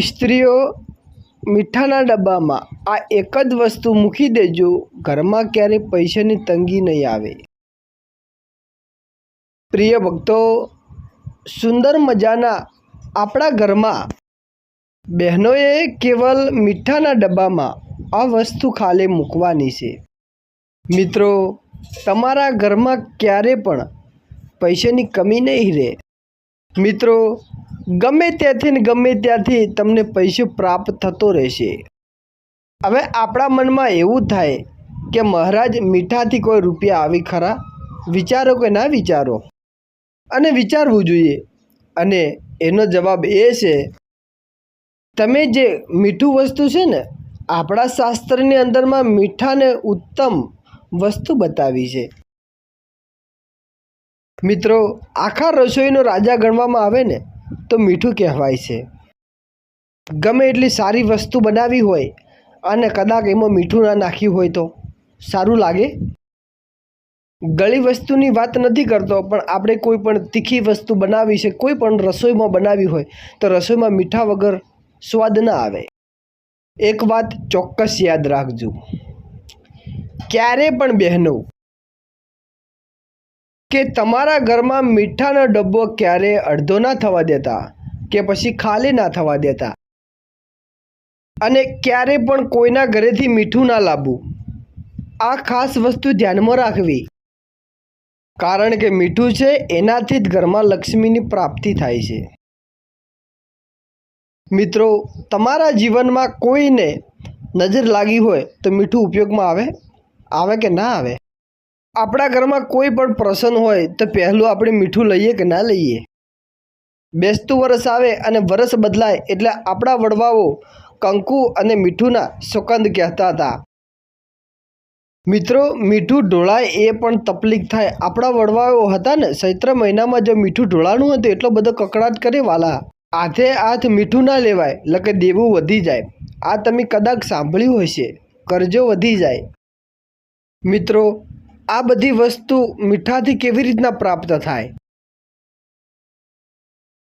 સ્ત્રીઓ મીઠાના ડબ્બામાં આ એક જ વસ્તુ મૂકી દેજો, ઘરમાં ક્યારેય પૈસાની તંગી નહીં આવે. પ્રિય ભક્તો, સુંદર મજાના આપણા ઘરમાં બહેનોએ કેવલ મીઠાના ડબ્બામાં આ વસ્તુ ખાલી મૂકવાની છે. મિત્રો, તમારા ઘરમાં ક્યારે પણ પૈસાની કમી નહીં રહે. મિત્રો, ગમે ત્યાંથી ને ગમે ત્યાંથી તમને પૈસો પ્રાપ્ત થતો રહેશે. હવે આપણા મનમાં એવું થાય કે મહારાજ મીઠાથી કોઈ રૂપિયા આવી ખરા? વિચારો કે ના વિચારો? અને વિચારવું જોઈએ. અને એનો જવાબ એ છે, તમે જે મીઠું વસ્તુ છે ને, આપણા શાસ્ત્રની અંદરમાં મીઠાને ઉત્તમ વસ્તુ બતાવી છે. મિત્રો, આખા રસોઈનો રાજા ગણવામાં આવે ને, તો મીઠું કહેવાય છે. ગમે એટલી સારી વસ્તુ બનાવી હોય અને કદાચ એમાં મીઠું ના નાખ્યું હોય તો, સારું લાગે? ગળી વસ્તુની વાત નથી કરતો, પણ આપણે કોઈ પણ તીખી વસ્તુ બનાવી છે, કોઈ પણ રસોઈમાં બનાવી હોય, તો રસોઈમાં મીઠા વગર સ્વાદ ના આવે. એક વાત ચોક્કસ યાદ રાખજો. ક્યારે પણ બહેનો કે તમારા ઘરમાં મીઠાનો ડબ્બો ક્યારે અડધો ના થવા દેતા કે પછી ખાલી ના થવા દેતા? અને ક્યારે પણ કોઈના ઘરેથી મીઠું ના લાવવું આ ખાસ વસ્તુ ધ્યાનમાં રાખવી. કારણ કે મીઠું છે એનાથી જ ઘરમાં લક્ષ્મીની પ્રાપ્તિ થાય છે. મિત્રો, તમારા જીવનમાં કોઈને નજર લાગી હોય તો મીઠું ઉપયોગમાં આવે? આવે કે ના આવે? આપણા ઘરમાં કોઈ પણ પ્રસંગ હોય તો પહેલું આપણે મીઠું લઈએ કે ના લઈએ? બેસતું વરસ આવે અને વરસ બદલાય એટલે આપણા વડવાઓ કંકુ અને મીઠુંના સુગંધ કહેતા હતા. મિત્રો, મીઠું ઢોળાય એ પણ તકલીફ થાય. આપણા વડવાઓ હતા ને, ચૈત્ર મહિનામાં જો મીઠું ઢોળાનું હતું એટલો બધો કકડાટ કરે વાલા. હાથે હાથ મીઠું ના લેવાય એટલે કે દેવું વધી જાય. આ તમે કદાચ સાંભળ્યું હશે. કરજો વધી જાય. મિત્રો આ બધી વસ્તુ મીઠાથી કેવી રીતના પ્રાપ્ત થાય?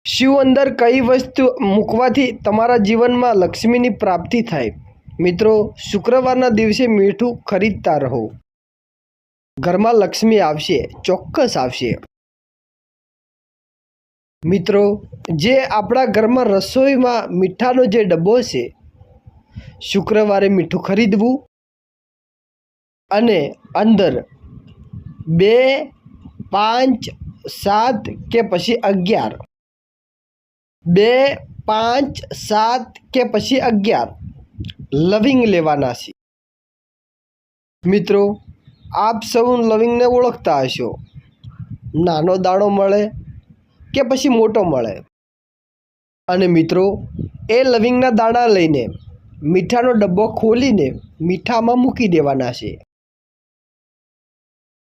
શિવ અંદર કઈ વસ્તુ મૂકવાથી તમારા જીવનમાં લક્ષ્મીની પ્રાપ્તિ થાય? મિત્રો, શુક્રવારના દિવસે મીઠું ખરીદતા રહો. ઘરમાં લક્ષ્મી આવશે, ચોક્કસ આવશે. મિત્રો, જે આપણા ઘરમાં રસોઈમાં મીઠાનો જે ડબ્બો છે, શુક્રવારે મીઠું ખરીદવું અને અંદર બે, પાંચ, સાત કે પછી અગિયાર? બે, પાંચ, સાત કે પછી અગિયાર? લવિંગ લેવાના છે. મિત્રો, આપ સૌ લવિંગને ઓળખતા હશો. નાનો દાણો મળે કે પછી મોટો મળે? અને મિત્રો, એ લવિંગના દાણા લઈને મીઠાનો ડબ્બો ખોલીને મીઠામાં મૂકી દેવાના છે.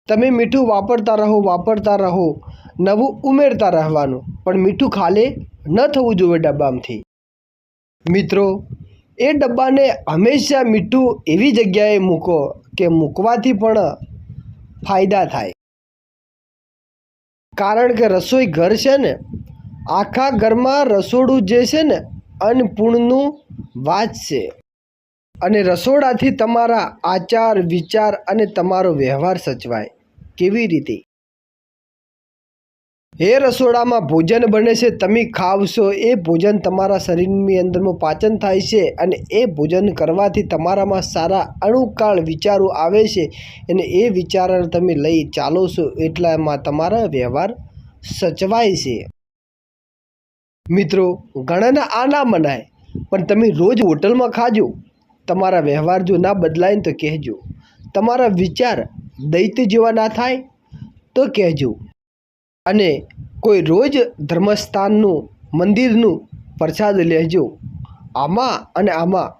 તમે મીઠું વાપરતા રહો વાપરતા રહો, નવું ઉમેરતા રહેવાનું. પણ મીઠું ખાલી ન થવું જોઈએ ડબ્બામાંથી. મિત્રો, એ ડબ્બાને હંમેશા મીઠું એવી જગ્યાએ મૂકો કે મૂકવાથી પણ ફાયદા થાય. કારણ કે રસોઈ ઘર છે ને, આખા ઘરમાં રસોડું જે છે ને, અન્નપૂર્ણનું વાત છે. અને રસોડાથી તમારા આચાર વિચાર અને તમારો વ્યવહાર સચવાય. કેવી રીતે? એ રસોડામાં ભોજન બને છે, તમે ખાવશો. એ ભોજન તમારા શરીરની અંદરનું પાચન થાય છે અને એ ભોજન કરવાથી તમારામાં સારા અણુકાળ વિચારો આવે છે અને એ વિચાર તમે લઈ ચાલો છો એટલામાં તમારા વ્યવહાર સચવાય છે. મિત્રો, ઘણાના આ ના મનાય, પણ તમે રોજ હોટલમાં ખાજો. તમારા વ્યવહાર જો ના બદલાય તો કહેજો. તમારા વિચાર દૈત્ય જેવા ના થાય, તો કહેજો. અને કોઈ રોજ ધર્મસ્થાનનું, મંદિરનું પ્રસાદ લેજો. આમાં અને આમાં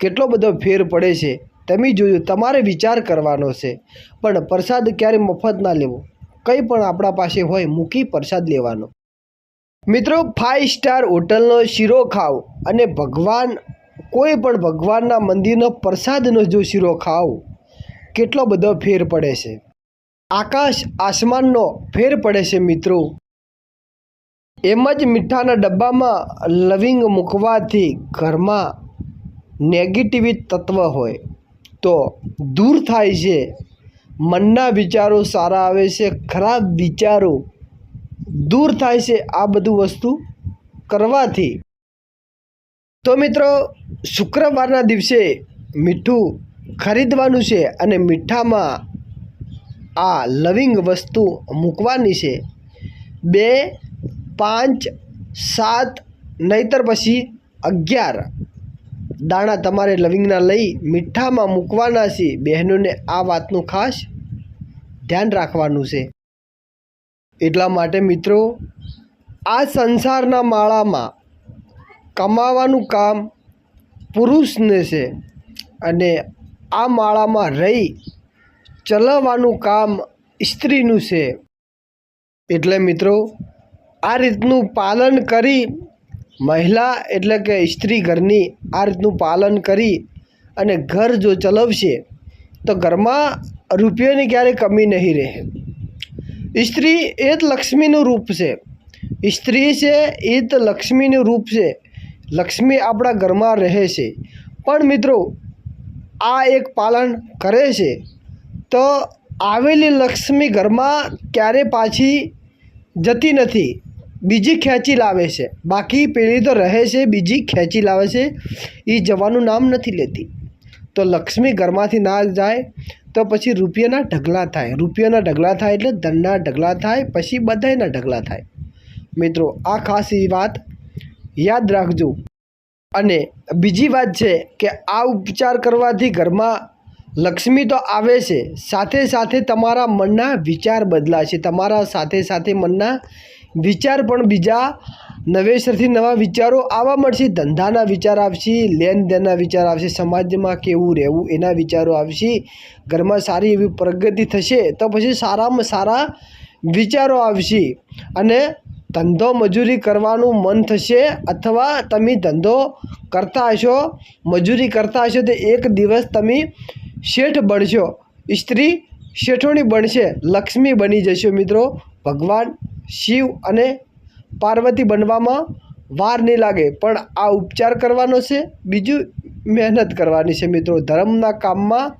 કેટલો બધો ફેર પડે છે, તમે જોયું તમારે વિચાર કરવાનો છે. પણ પ્રસાદ ક્યારે મફત ના લેવો? કંઈ પણ આપણા પાસે હોય, મૂકી પ્રસાદ લેવાનો. મિત્રો ફાઇવ સ્ટાર હોટલનો શીરો ખાઓ અને ભગવાન, કોઈ પણ ભગવાનના મંદિરનો પ્રસાદનો જો શીરો ખાઓ કેટલો બધો ફેર પડે છે. આકાશ આસમાનનો ફેર પડે છે મિત્રો. એમ જ મીઠાના ડબ્બામાં લવિંગ મૂકવાથી ઘરમાં નેગેટિવ તત્વ હોય. તો દૂર થાય છે. મનના વિચારો સારા આવે છે, ખરાબ વિચારો દૂર થાય છે આ બધું વસ્તુ કરવાથી. તો મિત્રો, શુક્રવારના દિવસે મીઠું ખરીદવાનું છે અને મીઠામાં આ લવિંગ વસ્તુ મૂકવાની છે. બે, પાંચ, સાત, નહીતર પછી અગિયાર દાણા તમારે લવિંગના લઈ મીઠામાં મૂકવાના છે. બહેનોને આ વાતનું ખાસ ધ્યાન રાખવાનું છે. એટલા માટે મિત્રો, આ સંસારના માળામાં કમાવાનું કામ પુરુષને છે અને આ માળામાં રહી ચલાવવાનું કામ સ્ત્રીનું છે. એટલે મિત્રો, આ રીતનું પાલન કરી મહિલા, એટલે કે સ્ત્રી ઘરની આ રીતનું પાલન કરી અને ઘર જો ચલાવશે, તો ઘરમાં રૂપિયાની ક્યારેય કમી નહીં રહે. સ્ત્રી એ જ લક્ષ્મીનું રૂપ છે. સ્ત્રી છે એ જ લક્ષ્મીનું રૂપ છે. લક્ષ્મી આપણા ઘરમાં રહે છે. પણ મિત્રો આ એક પાલન કરે છે. તો આવેલી લક્ષ્મી ઘરમાં ક્યારે પાછી જતી નથી. બીજી ખેંચી લાવે છે. બાકી પેલી તો રહે છે, બીજી ખેંચી લાવે છે. એ જવાનું નામ નથી લેતી. તો લક્ષ્મી ઘરમાંથી ના જાય તો પછી રૂપિયાના ઢગલા થાય. રૂપિયાના ઢગલા થાય એટલે ધનના ઢગલા થાય, પછી બધાયના ઢગલા થાય. મિત્રો, આ ખાસ એ વાત યાદ રાખજો. અને બીજી વાત છે કે આ ઉપચાર કરવાથી ઘરમાં લક્ષ્મી તો આવે છે, સાથે સાથે તમારા મનના વિચાર બદલાશે. તમારા સાથે સાથે મનના વિચાર પણ બીજા નવેસરથી નવા વિચારો આવવા મળશે. ધંધાના વિચાર આવશે લેન દેનના વિચાર આવશે, સમાજમાં કેવું રહેવું એના વિચારો આવશે. ઘરમાં સારી એવી પ્રગતિ થશે તો પછી સારામાં સારા વિચારો આવશે. અને ધંધો મજૂરી કરવાનું મન થશે અથવા તમે ધંધો કરતા હશો, મજૂરી કરતા હશો, તો એક દિવસ તમે શેઠ બનશો, સ્ત્રી શેઠોણી બનશે, લક્ષ્મી બની જશો મિત્રો. ભગવાન શિવ અને પાર્વતી બનવામાં વાર નહીં લાગે, પણ આ ઉપચાર કરવાનો છે, બીજું મહેનત કરવાની છે મિત્રો. ધર્મના કામમાં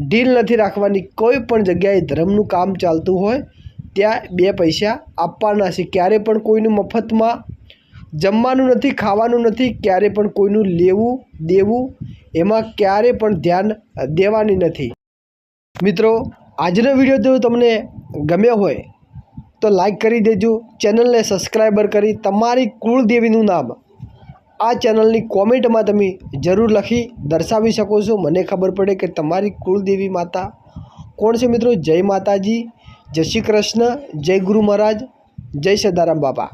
ઢીલ નથી રાખવાની, કોઈ પણ જગ્યાએ ધર્મનું કામ ચાલતું હોય ત્યાં બે પૈસા આપવાના છે. ક્યારે પણ કોઈનું મફતમાં જમવાનું નથી, ખાવાનું નથી, ક્યારે પણ કોઈનું લેવું, દેવું, એમાં ક્યારે પણ ધ્યાન દેવાની નથી. મિત્રો, આજનો વીડિયો જો તમને ગમ્યો હોય, તો લાઈક કરી દેજો. ચેનલને સબસ્ક્રાઈબર કરી તમારી કુળદેવીનું નામ આ ચેનલની કોમેન્ટમાં તમે જરૂર લખી દર્શાવી શકો છો. મને ખબર પડે કે તમારી કુળદેવી માતા કોણ છે મિત્રો? જય માતાજી. જય શ્રી કૃષ્ણ જય ગુરુ મહારાજ જય સદારામ બાપા.